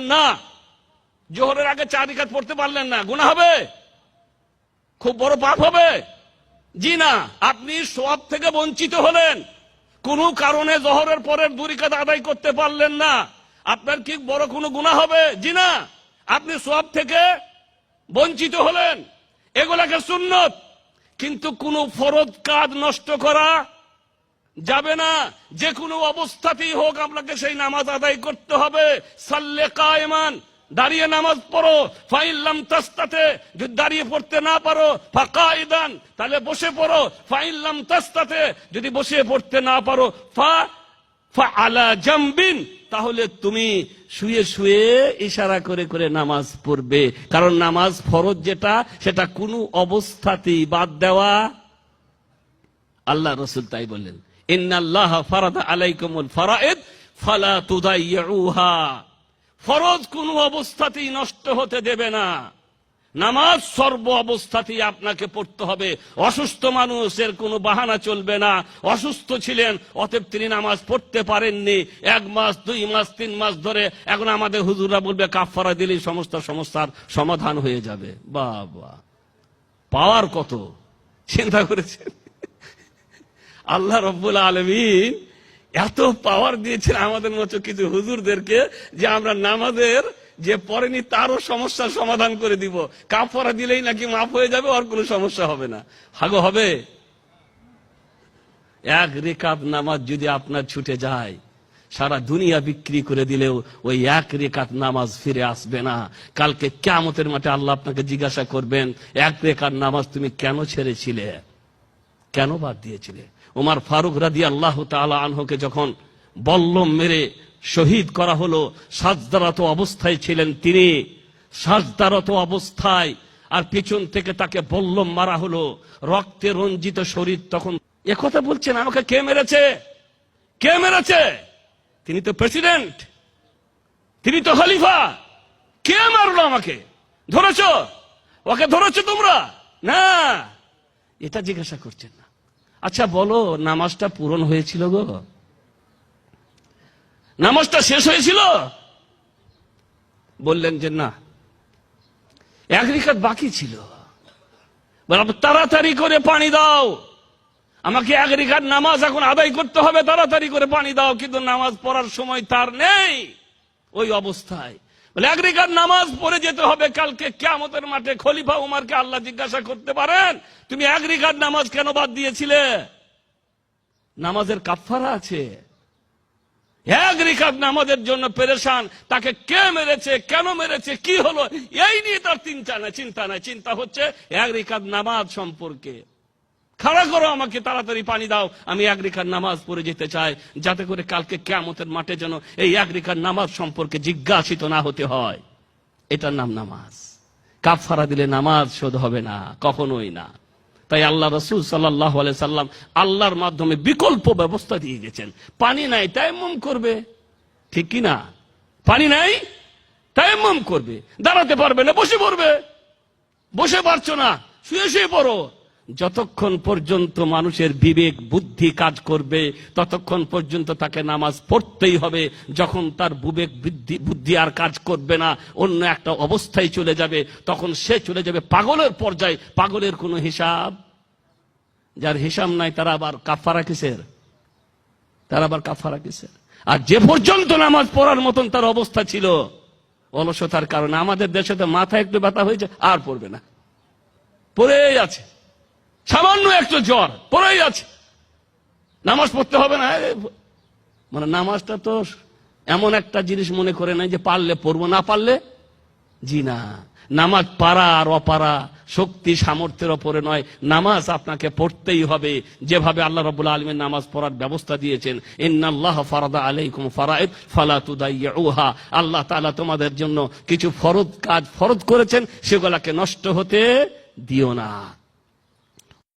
না। জোহরের আগে চার রিকাত পড়তে পারলেন না। গুণা হবে? খুব বড় পাপ হবে? জি না। আপনি সব থেকে বঞ্চিত হলেন। কোনো কারণে জহরের পরের দুরিকাত আদায় করতে পারলেন না। আপনার কি বড় কোনো গুণা হবে? জি না। আপনি সব থেকে বঞ্চিত হলেন। এগুলাকে সুন্নত। কিন্তু কোনো ফরজ কাজ নষ্ট করা যাবে না। যে কোনো অবস্থাতেই হোক আপনাকে সেই নামাজ আদায় করতে হবে। সাল্লে কায়মান। দাঁড়িয়ে নামাজ পড়ো। ফাইল্লাম তাস্তাতে। যদি দাঁড়িয়ে পড়তে না পারো ফাঁকা ইদান তাহলে বসে পড়ো। ফাইল্লাম তাস্তাতে। যদি বসে পড়তে না পারো, ফা ফা আলা জাম্বিন। তাহলে তুমি শুয়ে শুয়ে ইশারা করে করে নামাজ পড়বে। কারণ নামাজ ফরজ যেটা, সেটা কোনো অবস্থাতেই বাদ দেওয়া। আল্লাহ রসুল তাই বললেন। আলাইকুমুল তুদাইয়ুহা। ফরজ কোন অবস্থাতেই নষ্ট হতে দেবে না। নামাজ সর্ব অবস্থাতেই আপনাকে পড়তে হবে। অসুস্থ মানুষের কোনো বাহানা চলবে না। অসুস্থ ছিলেন, অতএব তিনি নামাজ পড়তে পারেননি। এক মাস, দুই মাস, তিন মাস ধরে এখন আমাদের হুজুরা বলবে কাফারা দিলেই সমস্ত সমস্যার সমাধান হয়ে যাবে। বাবা। পাওয়ার কত? চিন্তা করেছেন? আল্লাহ রব্বুল আলমিন এত পাওয়ার দিয়েছেন আমাদের মতো কিছু হুজুরদেরকে যে আমরা নামাজের যে পড়েনি তারও সমস্যার সমাধান করে দিব। কাপড়া দিলেই নাকি মাফ হয়ে যাবে, আর কোনো সমস্যা হবে না। হাগো, হবে? এক রেখাত নামাজ যদি আপনার ছুটে যায়, সারা দুনিয়া বিক্রি করে দিলেও ওই এক রেখাত নামাজ ফিরে আসবে না। কালকে কেমতের মাঠে আল্লাহ আপনাকে জিজ্ঞাসা করবেন, এক রেখাত নামাজ তুমি কেন ছেড়েছিলে? কেন বাদ দিয়েছিলে? ওমার ফারুক রাদি আল্লাহ তালা আনহকে যখন বল্লম মেরে শহীদ করা হলো, সাজদারত অবস্থায় ছিলেন তিনি। সাজদারত অবস্থায় আর পিছন থেকে তাকে বল্লম মারা হলো, রক্তে রঞ্জিত শরীর তখন কথা বলছেন, আমাকে কে মেরেছে? কে মেরেছে? তিনি তো প্রেসিডেন্ট। তিনি তো খলিফা। কে মারলো আমাকে? ধরেছ? ওকে ধরেছ তোমরা? না। এটা জিজ্ঞাসা করছেন না। আচ্ছা বলো, নামাজটা পূরণ হয়েছিল গো? নামাজটা শেষ হয়েছিল? বললেন যে না। এক রিকাত বাকি ছিল। তাড়াতাড়ি করে পানি দাও। আমাকে এক রিকাত নামাজ এখন আদায় করতে হবে, তাড়াতাড়ি করে পানি দাও, কিন্তু নামাজ পড়ার সময় তার নেই। ওই অবস্থায় বলে এক রিকাত নামাজ পড়ে যেতে হবে কালকে কেমতের মাঠে। খলিফা উমারকে আল্লাহ জিজ্ঞাসা করতে পারেন, তুমি এক রিকাত নামাজ কেন বাদ দিয়েছিলে? নামাজের কাফারা আছে। এক রিকাত নামাজের জন্য পেরেশান, তাকে কে মেরেছে, কেন মেরেছে, কি হলো? এই নিয়ে তার চিন্তা নাই চিন্তা নাই। চিন্তা হচ্ছে এক রিকাত নামাজ সম্পর্কে। খাড়া করো আমাকে, তাড়াতাড়ি পানি দাও। আমি এক রিকার নামাজ পড়ে যেতে চাই, যাতে করে কালকে কেমতের মাঠে যেন এই এক রিকার নামাজ সম্পর্কে জিজ্ঞাসিত না হতে হয়। এটার নাম নামাজ। কাফারা দিলে নামাজ শোধ হবে না, কখনোই না। তাই আল্লাহ রসুল সাল্লাহ সাল্লাম আল্লাহর মাধ্যমে বিকল্প ব্যবস্থা দিয়ে গেছেন। পানি নাই তাই তাইমম করবে। ঠিক কি না? পানি নাই তাই তাইমম করবে। দাঁড়াতে পারবে না, বসে পড়বে। বসে পারছ না, শুয়ে শুয়ে পড়ো। যতক্ষণ পর্যন্ত মানুষের বিবেক, বুদ্ধি কাজ করবে, ততক্ষণ পর্যন্ত তাকে নামাজ পড়তেই হবে। যখন তার বিবেক, বুদ্ধি বুদ্ধি আর কাজ করবে না, অন্য একটা অবস্থায় চলে যাবে, তখন সে চলে যাবে পাগলের পর্যায়ে। পাগলের কোনো হিসাব? যার হিসাব নাই, তারা আবার কাফারা কিসের? তারা আবার কাফারা কিসের? আর যে পর্যন্ত নামাজ পড়ার মতন তার অবস্থা ছিল, অলসতার কারণে আমাদের দেশে তো মাথা একটু ব্যথা হয়েছে, আর পড়বে না। পড়েই আছে। সামান্য একটু জ্বর, পড়েই আছে। নামাজ পড়তে হবে না মানে নামাজটা তো এমন একটা জিনিস মনে করে নাই যে পারলে পড়ব, না পারলে জি না। নামাজ পারা আর অপারা শক্তি সামর্থ্যের ওপরে নয়, নামাজ আপনাকে পড়তেই হবে। যেভাবে আল্লাহ রবুল আলমের নামাজ পড়ার ব্যবস্থা দিয়েছেন, ইন্নাল্লাহ ফারাদা আলাইকুম আল্লাহ তাআলা তোমাদের জন্য কিছু ফরজ কাজ ফরজ করেছেন, সেগুলাকে নষ্ট হতে দিও না।